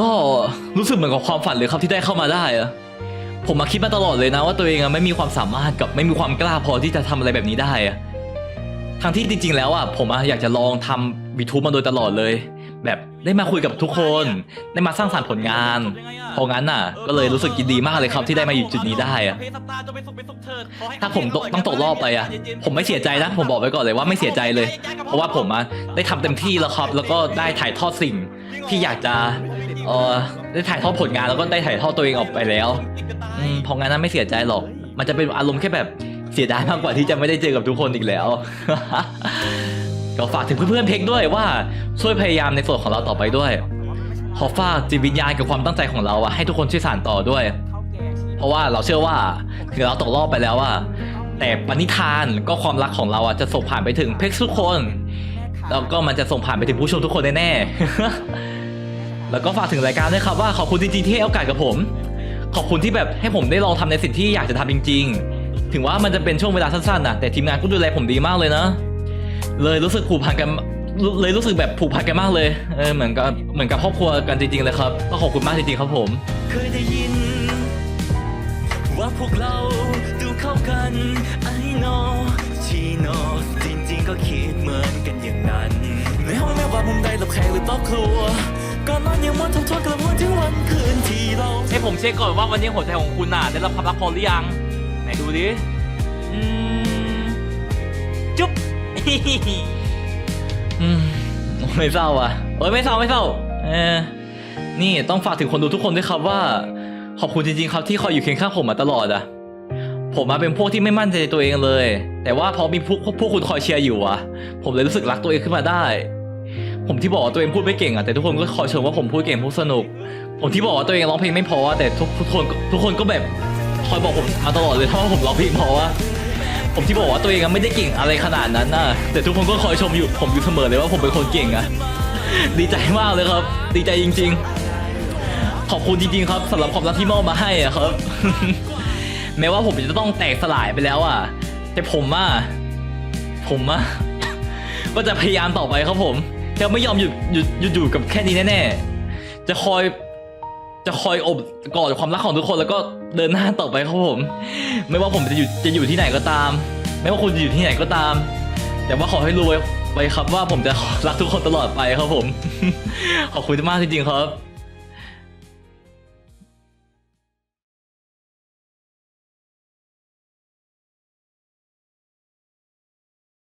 ก็รู้สึกเหมือนกับความฝันเลยครับที่ได้เข้ามาได้อะผมมาคิดมาตลอดเลยนะว่าตัวเองอะไม่มีความสามารถกับไม่มีความกล้าพอที่จะทำอะไรแบบนี้ได้อะทั้งที่จริง ๆ แล้วอะผมอะอยากจะลองทำวีทูบมาโดยตลอดเลย แบบได้มาคุยกับทุกคนได้มาสร้างสรรค์ผลงานเพราะงั้นน่ะ ก็เลยรู้สึกยินดีมากเลยครับที่ได้มาอยู่จุดนี้ได้อะถ้าผมตกต้องตกรอบไปอะผมไม่เสียใจนะ ผมบอกไว้ก่อนเลยว่าไม่เสียใจเลย เพราะว่าผมอะได้ทำเต็มที่แล้วครับ แล้วก็ได้ถ่ายทอดสิ่งที่อยากจะ เออได้ถ่ายทอดผลงานแล้วก็ได้ถ่ายทอดตัวเองออกไปแล้วอืมเพราะงั้นนะไม่เสียใจหรอก มันจะเป็นอารมณ์แค่แบบเสียดายมากกว่าที่จะไม่ได้เจอกับทุกคนอีกแล้ว ก็ฝากถึงเพื่อนๆเพลงด้วยว่าช่วยพยายามในส่วนของเราต่อไปด้วย ขอฝากจิตวิญญาณกับความตั้งใจของเราอะให้ทุกคนช่วยสานต่อด้วย เพราะว่าเราเชื่อว่าถึงเราตกรอบไปแล้วอะแต่ปณิธานก็ความรักของเราอะจะส่งผ่านไปถึงเพกทุกคน แล้วก็มันจะส่งผ่านไปถึงผู้ชมทุกคนแน่ๆ แล้วก็ฝากถึงรายการด้วยครับว่าขอบคุณจริงๆที่ให้โอกาสกับผม ขอบคุณที่แบบให้ผมได้ลองทำในสิ่งที่อยากจะทำจริง ๆ ถึงว่ามันจะเป็นช่วงเวลาสั้นๆนะแต่ทีมงานก็ดูแลผมดีมากเลยนะ เลยรู้สึกผูกพันกันเลยรู้สึกแบบผูกพันกันมากเลยเออเหมือนกับเหมือนกับครอบครัวกันจริงๆเลยครับก็ขอบคุณมากจริงๆครับผมเคยได้ยิน ว่าพวกเราดูเข้ากัน I know she knows จริงๆก็คิดเหมือนกันอย่างนั้นในห้องไม่ว่ามุมใดหลบแขกหรือต้อครัว ก่อนนอนยังวนทบทวนกระวนถึงวันคืนที่เราให้ผมเช็คก่อนว่าวันนี้หัวใจของคุณน่ะได้รับความรักพอหรือยัง ไหนดูดิอืมจุ๊บอืมไม่เศร้าอะเอ้ยไม่เศร้าไม่เศร้า เออ นี่ต้องฝากถึงคนดูทุกคนด้วยครับว่า ขอบคุณจริงๆครับที่คอยอยู่เคียงข้างผมมาตลอดอะ ผมมาเป็นพวกที่ไม่มั่นใจในตัวเองเลย แต่ว่าพอมีพวกพวกคุณคอยเชียร์อยู่อะ ผมเลยรู้สึกรักตัวเองขึ้นมาได้ ผมที่บอกว่าตัวเองพูดไม่เก่งอะแต่ทุกคนก็คอยชมว่าผมพูดเก่งพูดสนุก ผมที่บอกว่าตัวเองร้องเพลงไม่พอแต่ทุกทุกคนทุกคนก็แบบคอยบอกผมมาตลอดเลยถ้าว่าผมร้องเพลงพอวะผมที่บอกว่าตัวเองไม่ได้เก่งอะไรขนาดนั้นนะแต่ทุกคนก็คอยชมอยู่ผมอยู่เสมอเลยว่าผมเป็นคนเก่งอะดีใจมากเลยครับ ดีใจจริง ๆ ขอบคุณจริงๆครับสำหรับความรักที่มอบมาให้อะครับ แม้ว่าผมจะต้องแตกสลายไปแล้วอะแต่ผมอะผมอะก็จะพยายามต่อไปครับผม จะไม่ยอมหยุดหยุดหยุดอยู่กับแค่นี้แน่ๆ จะคอย จะคอยอบกอดความรักของทุกคนแล้วก็เดินหน้าต่อไปครับผม ไม่ว่าผมจะอยู่จะอยู่ที่ไหนก็ตาม ไม่ว่าคุณจะอยู่ที่ไหนก็ตาม แต่ว่าขอให้รู้ไว้ไว้ครับว่าผมจะรักทุกคนตลอดไปครับผม ขอบคุณมากจริงๆครับ